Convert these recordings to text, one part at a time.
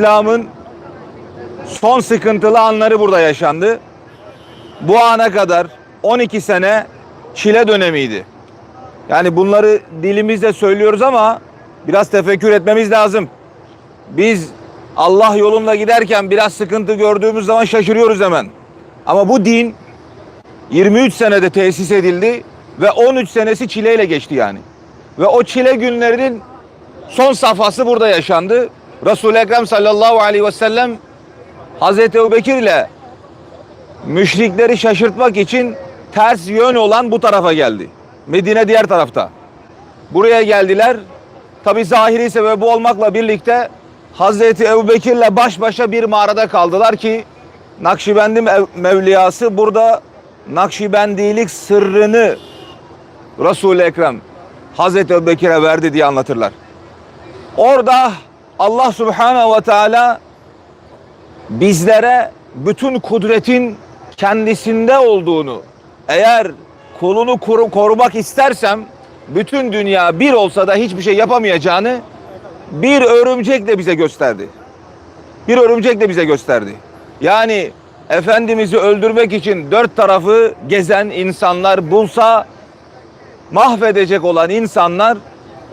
İslam'ın son sıkıntılı anları burada yaşandı. Bu ana kadar 12 sene çile dönemiydi. Yani bunları dilimizde söylüyoruz ama biraz tefekkür etmemiz lazım. Biz Allah yolunda giderken biraz sıkıntı gördüğümüz zaman şaşırıyoruz hemen. Ama bu din 23 senede tesis edildi ve 13 senesi çileyle geçti yani. Ve o çile günlerinin son safhası burada yaşandı. Resul-i Ekrem sallallahu aleyhi ve sellem Hazreti Ebubekir ile müşrikleri şaşırtmak için ters yön olan bu tarafa geldi. Medine diğer tarafta. Buraya geldiler. Tabi zahiri sebebi olmakla birlikte Hazreti Ebubekir'le baş başa bir mağarada kaldılar ki Nakşibendi Mev- Mevliyası burada Nakşibendilik sırrını Resul-i Ekrem Hazreti Ebubekir'e verdi diye anlatırlar. Orada Allah Subhanahu ve Teala bizlere bütün kudretin kendisinde olduğunu eğer kulunu koru- korumak istersem bütün dünya bir olsa da hiçbir şey yapamayacağını bir örümcekle bize gösterdi. Bir örümcekle bize gösterdi. Yani Efendimiz'i öldürmek için dört tarafı gezen insanlar bulsa mahvedecek olan insanlar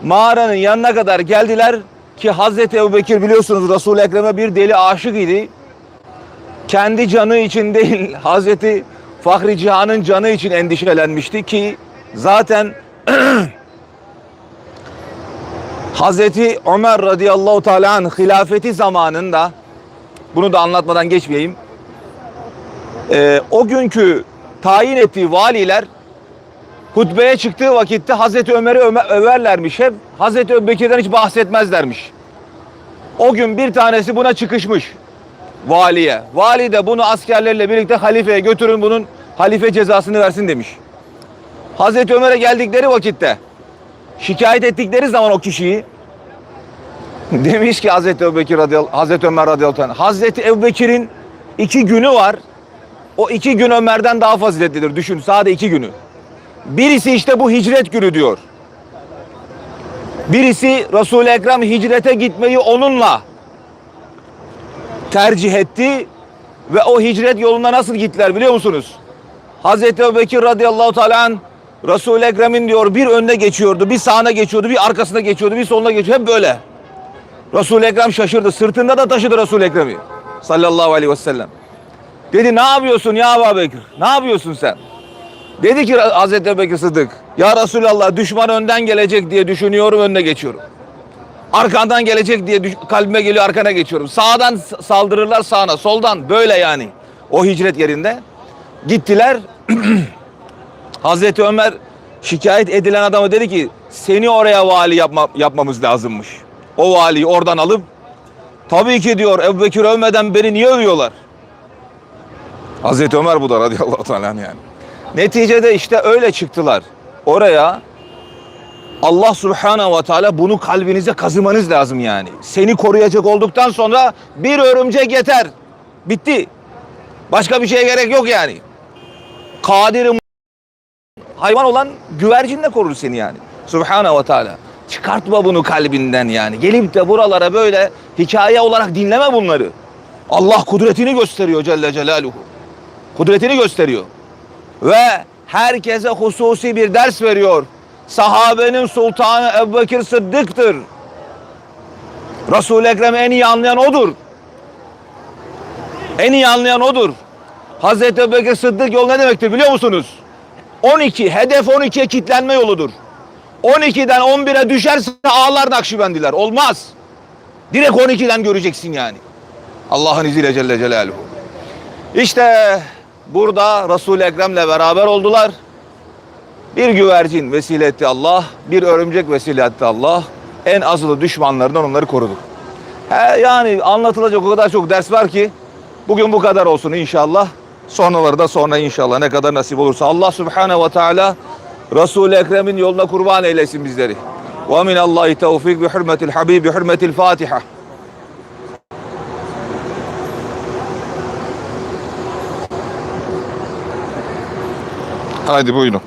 mağaranın yanına kadar geldiler ki Hazreti Ebubekir biliyorsunuz Resul-i Ekrem'e bir deli aşık idi. Kendi canı için değil Hazreti Fahri Cihan'ın canı için endişelenmişti ki zaten Hazreti Ömer radıyallahu teala anh hilafeti zamanında bunu da anlatmadan geçmeyeyim. Ee, o günkü tayin ettiği valiler hutbeye çıktığı vakitte Hazreti Ömer'i öme- överlermiş hep. Hazreti Ebubekir'den hiç bahsetmezlermiş. O gün bir tanesi buna çıkışmış valiye. Vali de bunu askerlerle birlikte halifeye götürün bunun halife cezasını versin demiş. Hazreti Ömer'e geldikleri vakitte şikayet ettikleri zaman o kişiyi demiş ki Hazreti Ebubekir radıyallahu Hazreti Ömer radıyallahu anh Hazreti Ebubekir'in iki günü var. O iki gün Ömer'den daha faziletlidir. Düşün sadece iki günü. Birisi işte bu hicret günü diyor. Birisi Resul-i Ekrem hicrete gitmeyi onunla tercih etti ve o hicret yolunda nasıl gittiler biliyor musunuz? Hazreti Ebubekir radıyallahu teala anh, Resul-i Ekrem'in diyor bir önüne geçiyordu, bir sağına geçiyordu, bir arkasına geçiyordu, bir soluna geçiyordu. Hep böyle. Resul-i Ekrem şaşırdı. Sırtında da taşıdı Resul-i Ekrem'i. Sallallahu aleyhi ve sellem. Dedi ne yapıyorsun ya Ebu Bekir? Ne yapıyorsun sen? Dedi ki Hazreti Ebubekir Sıddık. Ya Resulallah düşman önden gelecek diye düşünüyorum önüne geçiyorum. Arkandan gelecek diye kalbime geliyor arkana geçiyorum. Sağdan saldırırlar sağına soldan böyle yani. O hicret yerinde. Gittiler. Hazreti Ömer şikayet edilen adama dedi ki seni oraya vali yapma, yapmamız lazımmış. O valiyi oradan alıp tabii ki diyor Ebu Bekir övmeden beni niye övüyorlar? Hazreti Ömer bu da radıyallahu teala yani. Neticede işte öyle çıktılar. Oraya Allah subhanahu ve teala bunu kalbinize kazımanız lazım yani. Seni koruyacak olduktan sonra bir örümcek yeter. Bitti. Başka bir şeye gerek yok yani. Kadir hayvan olan güvercinle korur seni yani. Subhanahu ve teala. Çıkartma bunu kalbinden yani. Gelip de buralara böyle hikaye olarak dinleme bunları. Allah kudretini gösteriyor Celle Celaluhu. Kudretini gösteriyor. Ve herkese hususi bir ders veriyor. Sahabenin sultanı Ebubekir Sıddık'tır. Resul-i Ekrem'i en iyi anlayan odur. En iyi anlayan odur. Hazreti Ebubekir Sıddık yol ne demektir biliyor musunuz? 12, hedef 12'ye kitlenme yoludur. 12'den 11'e düşerse ağlar Nakşibendiler. Olmaz. Direkt 12'den göreceksin yani. Allah'ın izniyle Celle Celaluhu. İşte burada Resul-i Ekrem'le beraber oldular. Bir güvercin vesile etti Allah, bir örümcek vesile etti Allah. En azılı düşmanlarından onları korudu. He, yani anlatılacak o kadar çok ders var ki bugün bu kadar olsun inşallah. Sonraları da sonra inşallah ne kadar nasip olursa. Allah Subhanahu ve Teala Resul-i Ekrem'in yoluna kurban eylesin bizleri. Ve minallahi tevfik bi hürmetil habib bi hürmetil Fatiha. Haydi buyurun.